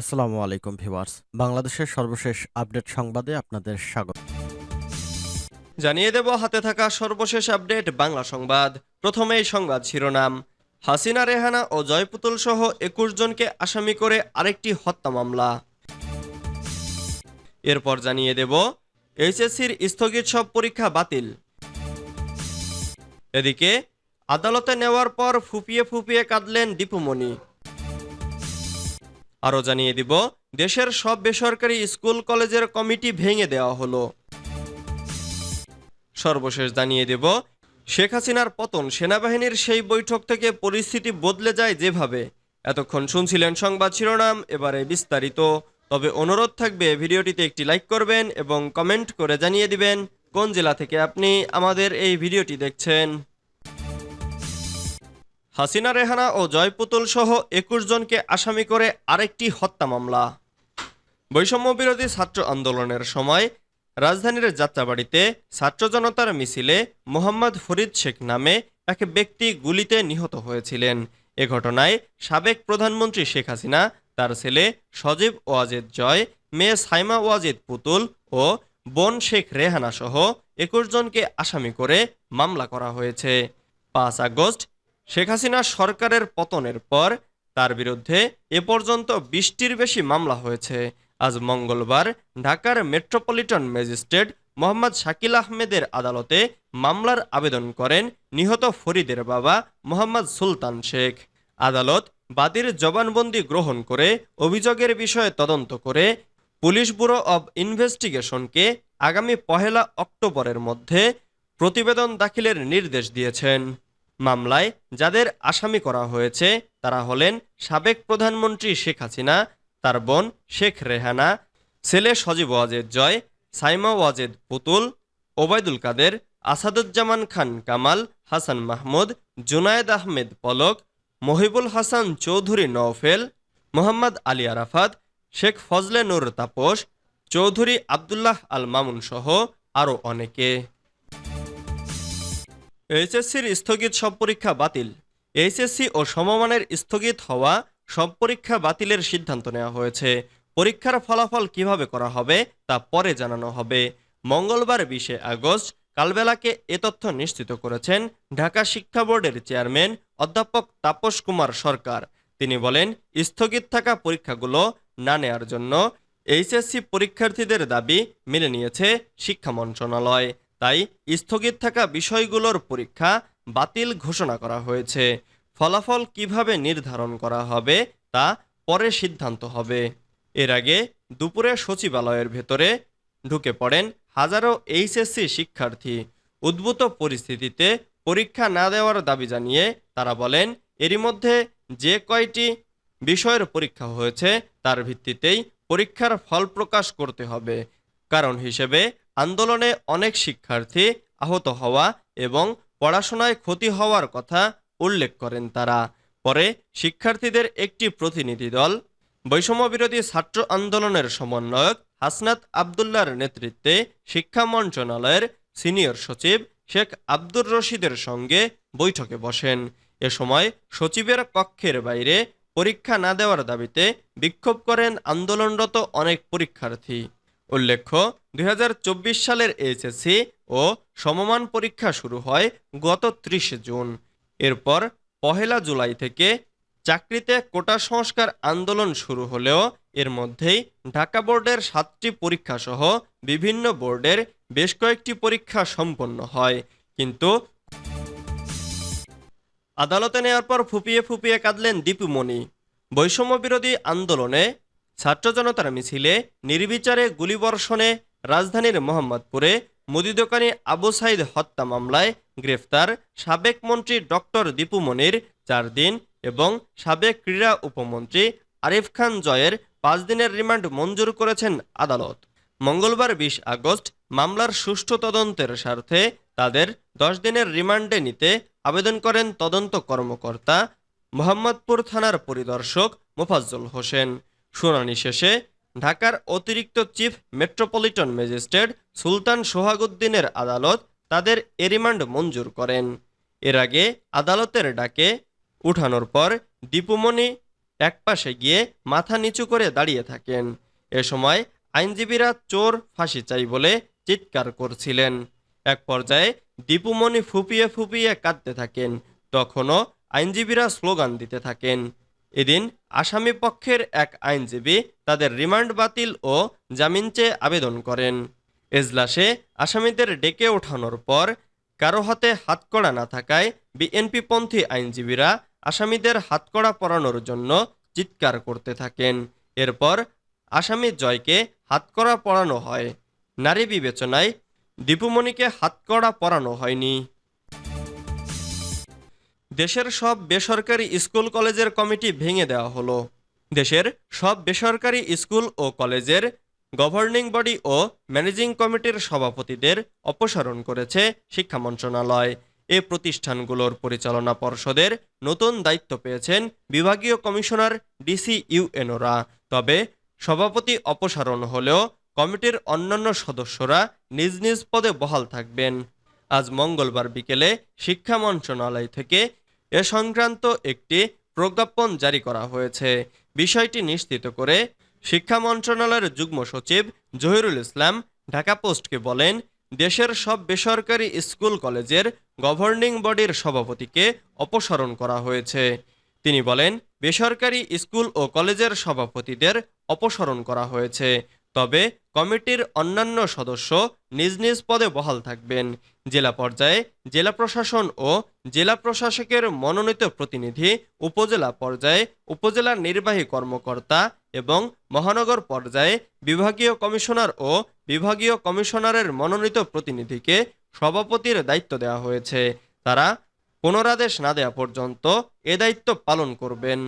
আসসালামু আলাইকুম, ভিউয়ার্স। বাংলাদেশের সর্বশেষ আপডেট সংবাদে আপনাদের স্বাগত। জানিয়ে দেব, হাতে থাকা সর্বশেষ আপডেট, বাংলা সংবাদ। প্রথমেই সংবাদ শিরোনাম। হাসিনা, রেহানা ও জয়পুতুল সহ একুশ জনকে আসামি করে আরেকটি হত্যা মামলা। এরপর জানিয়ে দেব, এইচএসসির স্থগিত সব পরীক্ষা বাতিল। এদিকে, আদালতে নেওয়ার পর ফুপিয়ে ফুপিয়ে কাঁদলেন দীপুমণি। আরও জানিয়ে দিব, দেশের সব বেসরকারি স্কুল কলেজের কমিটি ভেঙে দেওয়া হলো। সর্বশেষ জানিয়ে দেব, শেখ হাসিনার পতন সেনাবাহিনীর সেই বৈঠক থেকে পরিস্থিতি বদলে যায় যেভাবে। এতক্ষণ শুনছিলেন সংবাদ শিরোনাম, এবারে বিস্তারিত। তবে অনুরোধ থাকবে, ভিডিওটিতে একটি লাইক করবেন এবং কমেন্ট করে জানিয়ে দিবেন, কোন জেলা থেকে আপনি আমাদের এই ভিডিওটি দেখছেন। হাসিনা, রেহানা ও জয়পুতুল সহ একুশ জনকে আসামি করে আরেকটি হত্যা মামলা। বৈষম্য বিরোধী ছাত্র আন্দোলনের সময় রাজধানীর যাত্রাবাড়িতে ছাত্র জনতার মিছিলে মোহাম্মদ ফরিদ শেখ নামে এক ব্যক্তি গুলিতে নিহত হয়েছিলেন। এ ঘটনায় সাবেক প্রধানমন্ত্রী শেখ হাসিনা, তার ছেলে সজীব ওয়াজেদ জয়, মেয়ে সাইমা ওয়াজেদ পুতুল ও বোন শেখ রেহানা সহ একুশ জনকে আসামি করে মামলা করা হয়েছে। পাঁচ আগস্ট শেখ হাসিনা সরকারের পতনের পর তার বিরুদ্ধে এ পর্যন্ত বিশটির বেশি মামলা হয়েছে। আজ মঙ্গলবার ঢাকার মেট্রোপলিটন ম্যাজিস্ট্রেট মোহাম্মদ শাকিল আহমেদের আদালতে মামলার আবেদন করেন নিহত ফরিদের বাবা মোহাম্মদ সুলতান শেখ। আদালত বাদীর জবানবন্দি গ্রহণ করে অভিযোগের বিষয়ে তদন্ত করে পুলিশ ব্যুরো অব ইনভেস্টিগেশনকে আগামী পহেলা অক্টোবরের মধ্যে প্রতিবেদন দাখিলের নির্দেশ দিয়েছেন। মামলায় যাদের আসামি করা হয়েছে, তারা হলেন সাবেক প্রধানমন্ত্রী শেখ হাসিনা, তার বোন শেখ রেহানা, ছেলে সজীব ওয়াজেদ জয়, সাইমা ওয়াজেদ পুতুল, ওবায়দুল কাদের, আসাদুজ্জামান খান কামাল, হাসান মাহমুদ, জুনায়েদ আহমেদ পলক, মহিবুল হাসান চৌধুরী নওফেল, মোহাম্মদ আলী আরাফাত, শেখ ফজলে নুর তাপস, চৌধুরী আবদুল্লাহ আল মামুন সহ আরও অনেকে। এইচএসসির স্থগিত সব পরীক্ষা বাতিল। এইচএসসি ও সমমানের স্থগিত হওয়া সব পরীক্ষা বাতিলের সিদ্ধান্ত নেওয়া হয়েছে। পরীক্ষার ফলাফল কীভাবে করা হবে তা পরে জানানো হবে। মঙ্গলবার বিশে আগস্ট কালবেলাকে এ তথ্য নিশ্চিত করেছেন ঢাকা শিক্ষা বোর্ডের চেয়ারম্যান অধ্যাপক তাপস কুমার সরকার। তিনি বলেন, স্থগিত থাকা পরীক্ষাগুলো না নেয়ার জন্য এইচএসসি পরীক্ষার্থীদের দাবি মেনে নিয়েছে শিক্ষা মন্ত্রণালয়। তাই স্থগিত থাকা বিষয়গুলোর পরীক্ষা বাতিল ঘোষণা করা হয়েছে। ফলাফল কীভাবে নির্ধারণ করা হবে তা পরে সিদ্ধান্ত হবে। এর আগে দুপুরে সচিবালয়ের ভেতরে ঢুকে পড়েন হাজারো এইচএসসি শিক্ষার্থী। উদ্ভূত পরিস্থিতিতে পরীক্ষা না দেওয়ার দাবি জানিয়ে তারা বলেন, এরই মধ্যে যে কয়টি বিষয়ের পরীক্ষা হয়েছে তার ভিত্তিতেই পরীক্ষার ফল প্রকাশ করতে হবে। কারণ হিসেবে আন্দোলনে অনেক শিক্ষার্থী আহত হওয়া এবং পড়াশোনায় ক্ষতি হওয়ার কথা উল্লেখ করেন তারা। পরে শিক্ষার্থীদের একটি প্রতিনিধি দল, বৈষম্য বিরোধী ছাত্র আন্দোলনের সমন্বয়ক হাসনাত আবদুল্লার নেতৃত্বে শিক্ষা মন্ত্রণালয়ের সিনিয়র সচিব শেখ আব্দুর রশিদের সঙ্গে বৈঠকে বসেন। এ সময় সচিবের কক্ষের বাইরে পরীক্ষা না দেওয়ার দাবিতে বিক্ষোভ করেন আন্দোলনরত অনেক পরীক্ষার্থী। উল্লেখ্য, দুই হাজার চব্বিশ সালের এইচএসসি ও সমমান পরীক্ষা শুরু হয় গত ত্রিশে জুন। এরপর পহেলা জুলাই থেকে চাকরিতে কোটা সংস্কার আন্দোলন শুরু হলেও এর মধ্যেই ঢাকা বোর্ডের সাতটি পরীক্ষা সহ বিভিন্ন বোর্ডের বেশ কয়েকটি পরীক্ষা সম্পন্ন হয়। কিন্তু আদালতে নেওয়ার পর ফুপিয়ে ফুপিয়ে কাঁদলেন দীপুমণি। বৈষম্য বিরোধী আন্দোলনে ছাত্র জনতার মিছিলে নির্বিচারে গুলিবর্ষণে রাজধানীর মোহাম্মদপুরে মুদি দোকানি আবু সাইদ হত্যা মামলায় গ্রেফতার সাবেক মন্ত্রী ডক্টর দীপু মনির চার দিন এবং সাবেক ক্রীড়া উপমন্ত্রী আরিফ খান জয়ের পাঁচ দিনের রিমান্ড মঞ্জুর করেছেন আদালত। মঙ্গলবার বিশ আগস্ট মামলার সুষ্ঠু তদন্তের স্বার্থে তাদের দশ দিনের রিমান্ডে নিতে আবেদন করেন তদন্ত কর্মকর্তা মোহাম্মদপুর থানার পরিদর্শক মোফাজ্জল হোসেন। শুনানি শেষে ঢাকার অতিরিক্ত চিফ মেট্রোপলিটন ম্যাজিস্ট্রেট সুলতান সোহাগুদ্দিনের আদালত তাদের এ রিমান্ড মঞ্জুর করেন। এর আগে আদালতের ডাকে উঠানোর পর দীপুমণি একপাশে গিয়ে মাথা নিচু করে দাঁড়িয়ে থাকেন। এ সময় আইনজীবীরা চোর ফাঁসি চাই বলে চিৎকার করছিলেন। এক পর্যায়ে দীপুমণি ফুপিয়ে ফুপিয়ে কাঁদতে থাকেন। তখনও আইনজীবীরা স্লোগান দিতে থাকেন। এদিন আসামি পক্ষের এক আইনজীবী তাদের রিমান্ড বাতিল ও জামিন চেয়ে আবেদন করেন। এজলাসে আসামিদের ডেকে ওঠানোর পর কারও হাতে হাতকড়া না থাকায় বিএনপিপন্থী আইনজীবীরা আসামিদের হাতকড়া পরানোর জন্য চিৎকার করতে থাকেন। এরপর আসামি জয়কে হাতকড়া পরানো হয়। নারী বিবেচনায় দীপুমণিকে হাতকড়া পরানো হয়নি। দেশের সব বেসরকারি স্কুল কলেজের কমিটি ভেঙে দেওয়া হলো। দেশের সব বেসরকারি স্কুল ও কলেজের গভর্নিং বডি ও ম্যানেজিং কমিটির সভাপতিদের অপসারণ করেছে শিক্ষা মন্ত্রণালয়। এ প্রতিষ্ঠানগুলোর পরিচালনা পর্ষদের নতুন দায়িত্ব পেয়েছেন বিভাগীয় কমিশনার ডিসি ইউএনওরা তবে সভাপতি অপসারণ হলেও কমিটির অন্যান্য সদস্যরা নিজ নিজ পদে বহাল থাকবেন। আজ মঙ্গলবার বিকেলে শিক্ষা মন্ত্রণালয় থেকে এ সংক্রান্ত একটি প্রজ্ঞাপন জারি করা হয়েছে। বিষয়টি নিশ্চিত করে শিক্ষা মন্ত্রণালয়ের যুগ্ম সচিব জহিরুল ইসলাম ঢাকা পোস্টকে বলেন, দেশের সব বেসরকারি স্কুল কলেজের গভর্নিং বডির সভাপতিকে অপসারণ করা হয়েছে। তিনি বলেন, বেসরকারি স্কুল ও কলেজের সভাপতিদের অপসারণ করা হয়েছে। তবে কমিটির অন্যান্য সদস্য নিজ নিজ পদে বহাল থাকবেন। জেলা পর্যায়ে জেলা প্রশাসন ও জেলা প্রশাসকের মনোনীত প্রতিনিধি, উপজেলা পর্যায়ে উপজেলা নির্বাহী কর্মকর্তা এবং মহানগর পর্যায়ে বিভাগীয় কমিশনার ও বিভাগীয় কমিশনারের মনোনীত প্রতিনিধিকে সভাপতির দায়িত্ব দেওয়া হয়েছে। তারা পুনরাদেশ না দেওয়া পর্যন্ত এ দায়িত্ব পালন করবেন।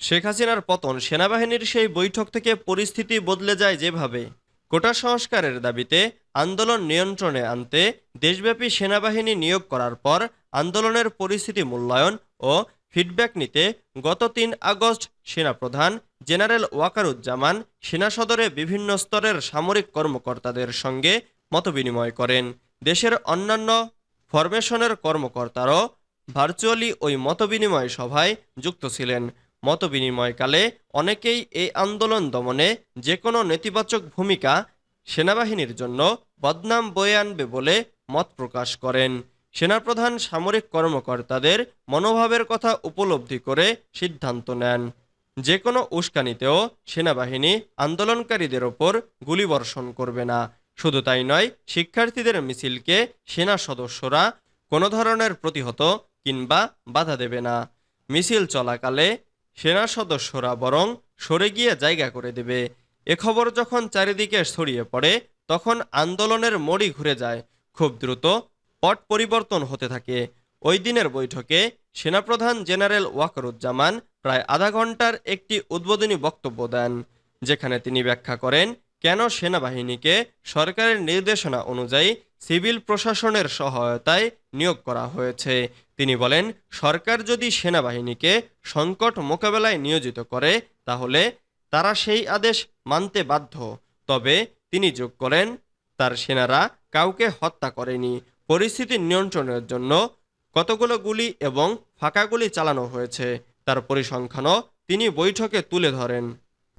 শেখ হাসিনার পতন সেনাবাহিনীর সেই বৈঠক থেকে পরিস্থিতি বদলে যায় যেভাবে। কোটা সংস্কারের দাবিতে আন্দোলন নিয়ন্ত্রণে আনতে দেশব্যাপী সেনাবাহিনী নিয়োগ করার পর আন্দোলনের পরিস্থিতি মূল্যায়ন ও ফিডব্যাক নিতে গত তিন আগস্ট সেনাপ্রধান জেনারেল ওয়াকারুজ্জামান সেনা সদরে বিভিন্ন স্তরের সামরিক কর্মকর্তাদের সঙ্গে মতবিনিময় করেন। দেশের অন্যান্য ফরমেশনের কর্মকর্তারাও ভার্চুয়ালি ওই মতবিনিময় সভায় যুক্ত ছিলেন। মতবিনিময়কালে অনেকেই এই আন্দোলন দমনে যে কোনো নেতিবাচক ভূমিকা সেনাবাহিনীর জন্য বদনাম বয়ে আনবে বলে মত প্রকাশ করেন। সেনাপ্রধান সামরিক কর্মকর্তাদের মনোভাবের কথা উপলব্ধি করে সিদ্ধান্ত নেন। যে কোনো উস্কানিতেও সেনাবাহিনী আন্দোলনকারীদের ওপর গুলিবর্ষণ করবে না। শুধু তাই নয়, শিক্ষার্থীদের মিছিলকে সেনা সদস্যরা কোনো ধরনের প্রতিহত কিংবা বাধা দেবে না। মিছিল চলাকালে সেনা সদস্যরা বরং সরে গিয়ে জায়গা করে দেবে। এ খবর যখন চারিদিকে ছড়িয়ে পড়ে, তখন আন্দোলনের মড়ি ঘুরে যায়। খুব দ্রুত পট পরিবর্তন হতে থাকে। ওই দিনের বৈঠকে সেনাপ্রধান জেনারেল ওয়াকরুজ্জামান প্রায় আধা ঘণ্টার একটি উদ্বোধনী বক্তব্য দেন, যেখানে তিনি ব্যাখ্যা করেন, কেন সেনাবাহিনীকে সরকারের নির্দেশনা অনুযায়ী সিভিল প্রশাসনের সহায়তায় নিয়োগ করা হয়েছে। তিনি বলেন, সরকার যদি সেনাবাহিনীকে সংকট মোকাবেলায় নিয়োজিত করে, তাহলে তারা সেই আদেশ মানতে বাধ্য। তবে তিনি যোগ করেন, তার সেনারা কাউকে হত্যা করেনি। পরিস্থিতি নিয়ন্ত্রণের জন্য কতগুলো গুলি এবং ফাঁকা গুলি চালানো হয়েছে, তার পরিসংখ্যানও তিনি বৈঠকে তুলে ধরেন।